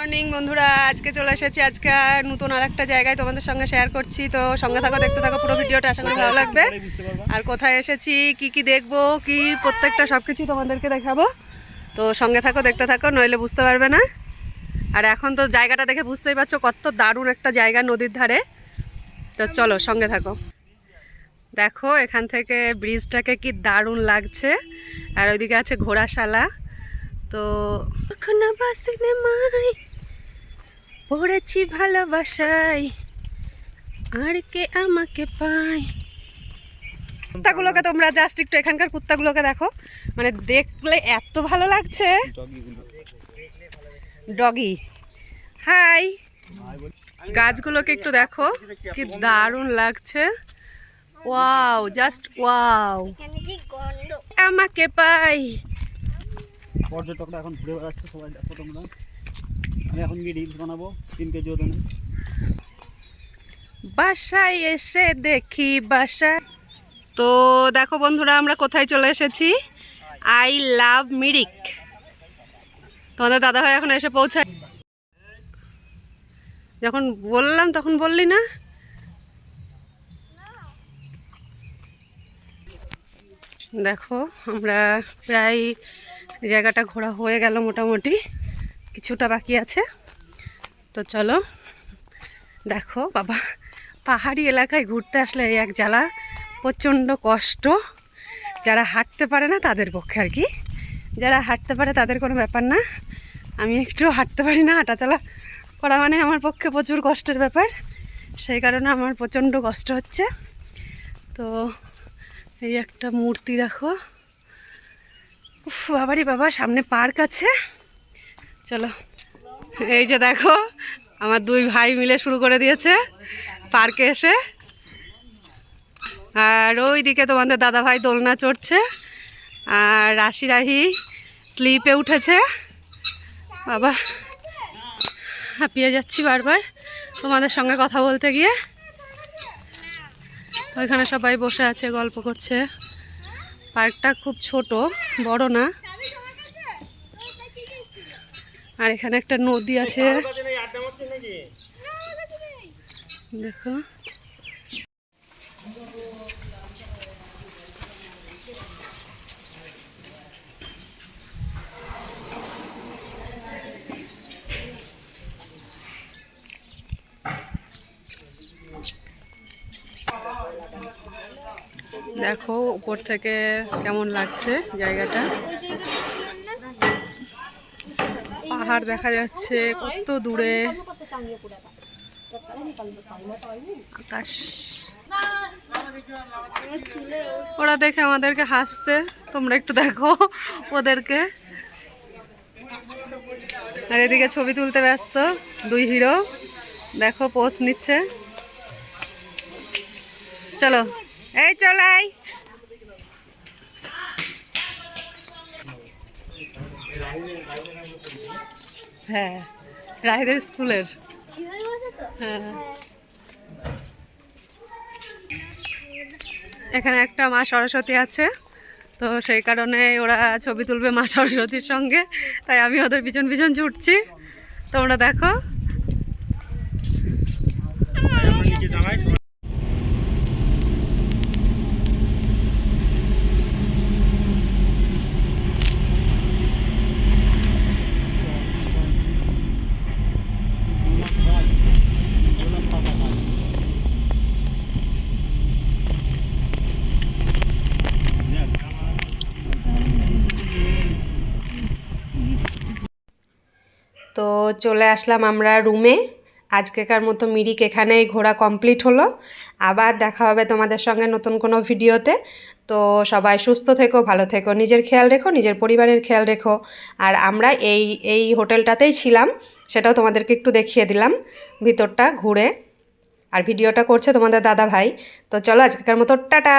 Morning বন্ধুরা। আজকে চলে এসেছি। আজকে নতুন আর একটা জায়গায় তোমাদের সঙ্গে শেয়ার করছি। তো সঙ্গে থাকো দেখতে থাকো পুরো ভিডিওটা আশা করি ভালো লাগবে। আর কোথায় এসেছি কি কি দেখব কি প্রত্যেকটা সব কিছুই তোমাদেরকে দেখাবো। তো সঙ্গে থাকো দেখতে থাকো নইলে বুঝতে পারবে না। আর এখন তো জায়গাটা দেখে বুঝতেই পারছ কত দারুণ একটা জায়গা নদীর ধারে। তো চলো সঙ্গে থাকো। দেখো এখান থেকে ব্রিজটাকে কি দারুণ লাগছে। আর ওইদিকে আছে ঘোড়াশালা। তো এখন আবার সিনেমায় পড়েছি ভালোবাসায়। আর কে আমাকে পায়? কুত্তাগুলোকে তোমরা জাস্ট একটু এখানকার কুত্তাগুলোকে দেখো। মানে দেখলে এত ভালো লাগছে। ডগি হাই গাছগুলোকে একটু দেখো কি দারুণ লাগছে। ওয়াও জাস্ট ওয়াও আমাকে পাই পর্যটকরা এখন ঘুরে বেড়াচ্ছে সবাই দেখো তোমরা। আমি এখন গিয়ে রিলস বানাবো তিন কেজি ওজনে বাসায় এসে দেখি বাসা তো দেখো বন্ধুরা, আমরা কোথায় চলে এসেছি? আই লাভ মিরিক তোমাদের দাদা ভাই এখন এসে পৌঁছায়। যখন বললাম, তখন বললি না? দেখো, আমরা প্রায় জায়গাটা ঘোরা হয়ে গেল মোটামুটি। কিছুটা বাকি আছে। তো চলো, দেখো বাবা, পাহাড়ি এলাকায় ঘুরতে আসলে এই এক জ্বালা, প্রচণ্ড কষ্ট। যারা হাঁটতে পারে না তাদের পক্ষে আর কি। যারা হাঁটতে পারে তাদের কোনো ব্যাপার না। আমি একটু হাঁটতে পারি না হাঁটা চলা করা মানে আমার পক্ষে প্রচুর কষ্টের ব্যাপার। সেই কারণে আমার প্রচণ্ড কষ্ট হচ্ছে। তো এই একটা মূর্তি দেখো। উফ, বাবারি বাবা, সামনে পার্ক আছে। চলো। এই যে দেখো, আমার দুই ভাই মিলে শুরু করে দিয়েছে পার্কে এসে। আর ওই দিকে তোমাদের দাদা ভাই দোলনা চড়ছে, আর রাশি রাহি স্লিপে উঠেছে। বাবা, হাঁপিয়ে যাচ্ছি বারবার তোমাদের সঙ্গে কথা বলতে গিয়ে। ওইখানে সবাই বসে আছে, গল্প করছে। পার্কটা খুব ছোট, বড় না। আর এখানে একটা নদী আছে। দেখো দেখো উপর থেকে কেমন লাগছে জায়গাটা। পাহাড় দেখা যাচ্ছে, কত দূরে। আকাশ। ওরা দেখে আমাদেরকে হাসছে, তোমরা একটু দেখো ওদেরকে। আর এদিকে ছবি তুলতে ব্যস্ত, দুই হিরো। দেখো পোস্ট নিচ্ছে। চলো, এই চলাই হ্যাঁ রাহিদের স্কুলের। হ্যাঁ। এখানে একটা মা সরস্বতী আছে, তো সেই কারণে ওরা ছবি তুলবে মা সরস্বতীর সঙ্গে, তাই আমি ওদের পিছন পিছন ছুটছি। তোমরা দেখো। তো চলে আসলাম আমরা রুমে। আজকেকার মতো মিরিক এখানেই ঘোরা কমপ্লিট হলো। আবার দেখা হবে তোমাদের সঙ্গে নতুন কোনো ভিডিওতে। তো সবাই সুস্থ থেকো, ভালো থেকো, নিজের খেয়াল রেখো, নিজের পরিবারের খেয়াল রেখো। আর আমরা এই এই হোটেলটাতেই ছিলাম, সেটাও তোমাদেরকে একটু দেখিয়ে দিলাম ভিতরটা ঘুরে। আর ভিডিওটা করছে তোমাদের দাদা ভাই তো চলো আজকেকার মতো টাটা!